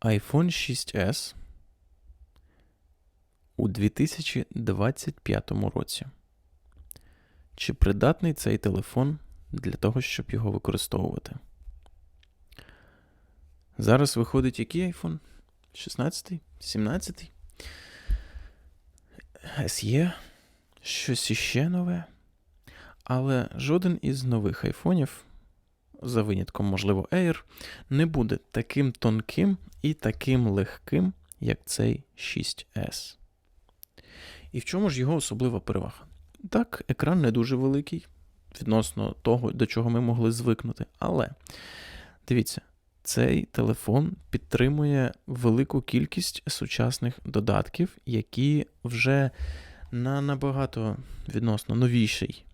iPhone 6s у 2025 році. Чи придатний цей телефон для того, щоб його використовувати? Зараз виходить який iPhone? 16, 17? SE? Щось іще нове. Але жоден із нових айфонів, за винятком, можливо, Air, не буде таким тонким і таким легким, як цей 6S. І в чому ж його особлива перевага? Так, екран не дуже великий відносно того, до чого ми могли звикнути. Але дивіться, цей телефон підтримує велику кількість сучасних додатків, які вже на набагато відносно новіший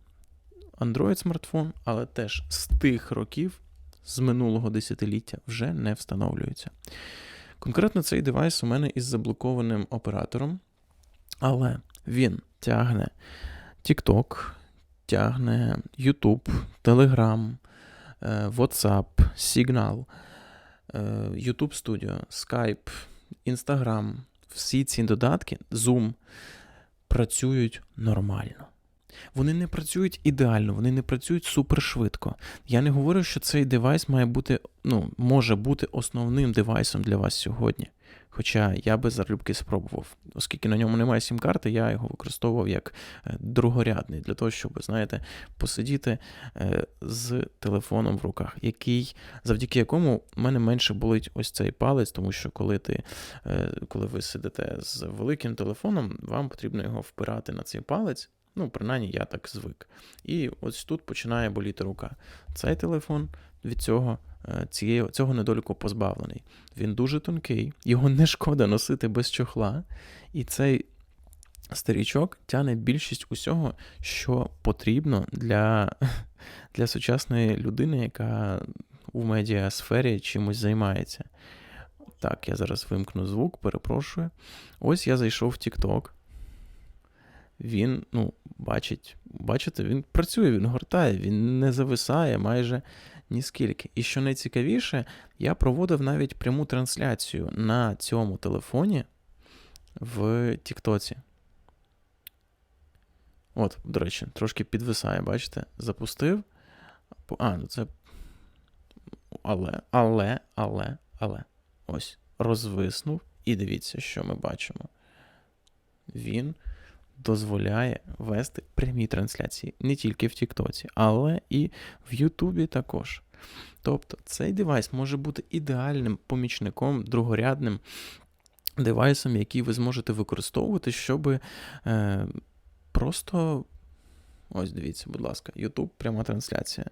Android-смартфон, але теж з тих років, з минулого десятиліття, вже не встановлюються. Конкретно цей девайс у мене із заблокованим оператором, але він тягне TikTok, тягне YouTube, Telegram, е, WhatsApp, Signal, е, YouTube Studio, Skype, Instagram. Всі ці додатки, Zoom, працюють нормально. Вони не працюють ідеально, вони не працюють супершвидко. Я не говорю, що цей девайс має бути, ну, може бути основним девайсом для вас сьогодні. Хоча я би залюбки спробував, оскільки на ньому немає сім-карти, я його використовував як е, другорядний для того, щоб, знаєте, посидіти е, з телефоном в руках, який, завдяки якому в мене менше болить ось цей палець, тому що коли ти, е, коли ви сидите з великим телефоном, вам потрібно його впирати на цей палець. Ну, принаймні, я так звик. І ось тут починає боліти рука. Цей телефон від цього Е, цієї, цього недоліку позбавлений. Він дуже тонкий, його не шкода носити без чохла. І цей старічок тяне більшість усього, що потрібно для, для сучасної людини, яка у медіасфері чимось займається. Так, я зараз вимкну звук, перепрошую. Ось я зайшов в TikTok. Він, ну, бачить, бачите, він працює, він гортає, він не зависає майже ніскільки. І що найцікавіше, я проводив навіть пряму трансляцію на цьому телефоні в Тіктоці. От, до речі, трошки підвисає, бачите? Запустив. А, ну це. Але, але, але, але. Ось. Розвиснув. І дивіться, що ми бачимо. Він дозволяє вести прямі трансляції не тільки в Тіктоці, але і в Ютубі також. Тобто цей девайс може бути ідеальним помічником, другорядним девайсом, який ви зможете використовувати, щоб е, просто. Ось дивіться, будь ласка, YouTube пряма трансляція.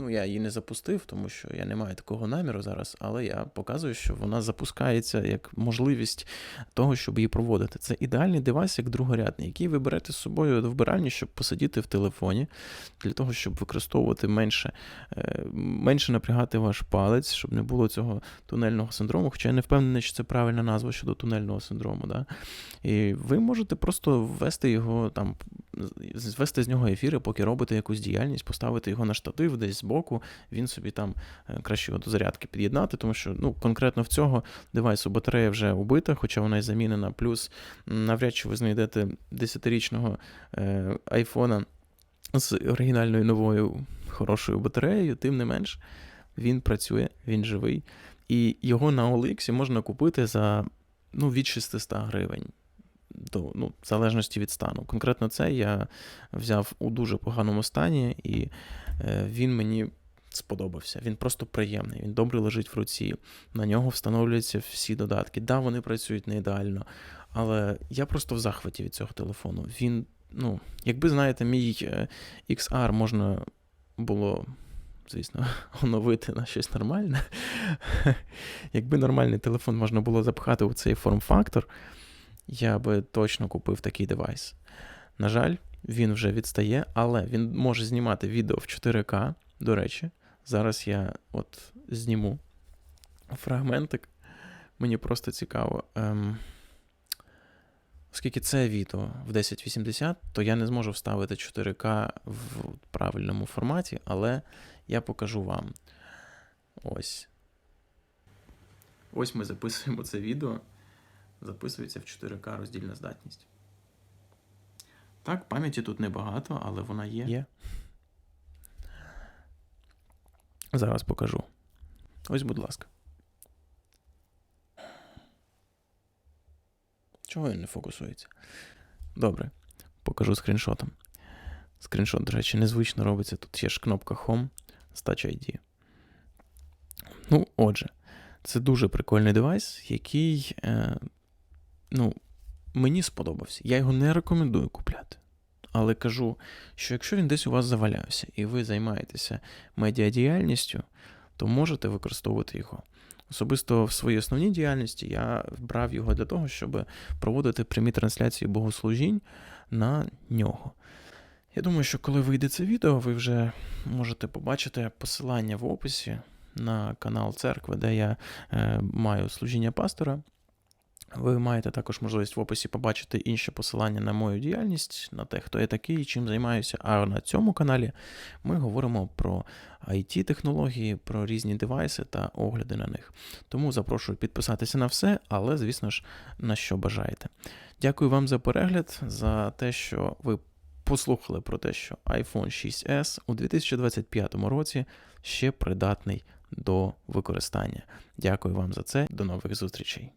Ну, я її не запустив, тому що я не маю такого наміру зараз, але я показую, що вона запускається як можливість того, щоб її проводити. Це ідеальний девайс, як другорядний, який ви берете з собою до вбиральні, щоб посидіти в телефоні, для того, щоб використовувати менше, е, менше напрягати ваш палець, щоб не було цього тунельного синдрому. Хоча я не впевнений, що це правильна назва щодо тунельного синдрому. Да? І ви можете просто ввести його там, звести з нього ефіри, поки робите якусь діяльність, поставити його на штатив десь збоку, він собі там е, краще його до зарядки під'єднати, тому що ну, конкретно в цього девайсу батарея вже убита, хоча вона й замінена. Плюс навряд чи ви знайдете 10-річного е, айфона з оригінальною новою хорошою батареєю, тим не менш, він працює, він живий. І його на OLX можна купити за ну, від 600 гривень до, ну, в залежності від стану. Конкретно це я взяв у дуже поганому стані, і е, він мені сподобався. Він просто приємний, він добре лежить в руці. На нього встановлюються всі додатки. Да, вони працюють не ідеально, але я просто в захваті від цього телефону. Він, ну, якби знаєте, мій е, XR можна було. Звісно, оновити на щось нормальне. Якби нормальний телефон можна було запхати у цей форм-фактор, я би точно купив такий девайс. На жаль, він вже відстає, але він може знімати відео в 4К. До речі, зараз я от зніму фрагментик. Мені просто цікаво. Ем, Оскільки це відео в 1080, то я не зможу вставити 4К в правильному форматі, але я покажу вам. Ось. Ось ми записуємо це відео. Записується в 4К роздільна здатність. Так, пам'яті тут небагато, але вона є. Є. Зараз покажу. Ось, будь ласка. Чого він не фокусується? Добре, покажу скріншотом. Скріншот, до речі, незвично робиться. Тут є ж кнопка Home з Touch ID. Ну, отже, це дуже прикольний девайс, який е, ну, мені сподобався. Я його не рекомендую купляти. Але кажу, що якщо він десь у вас завалявся і ви займаєтеся медіадіяльністю, то можете використовувати його. Особисто в своїй основній діяльності я брав його для того, щоб проводити прямі трансляції богослужінь на нього. Я думаю, що коли вийде це відео, ви вже можете побачити посилання в описі на канал церкви, де я е, маю служіння пастора. Ви маєте також можливість в описі побачити інші посилання на мою діяльність, на те, хто я такий, чим займаюся. А на цьому каналі ми говоримо про it технології про різні девайси та огляди на них. Тому запрошую підписатися на все, але, звісно ж, на що бажаєте. Дякую вам за перегляд, за те, що ви послухали про те, що iPhone 6s у 2025 році ще придатний до використання. Дякую вам за це. До нових зустрічей.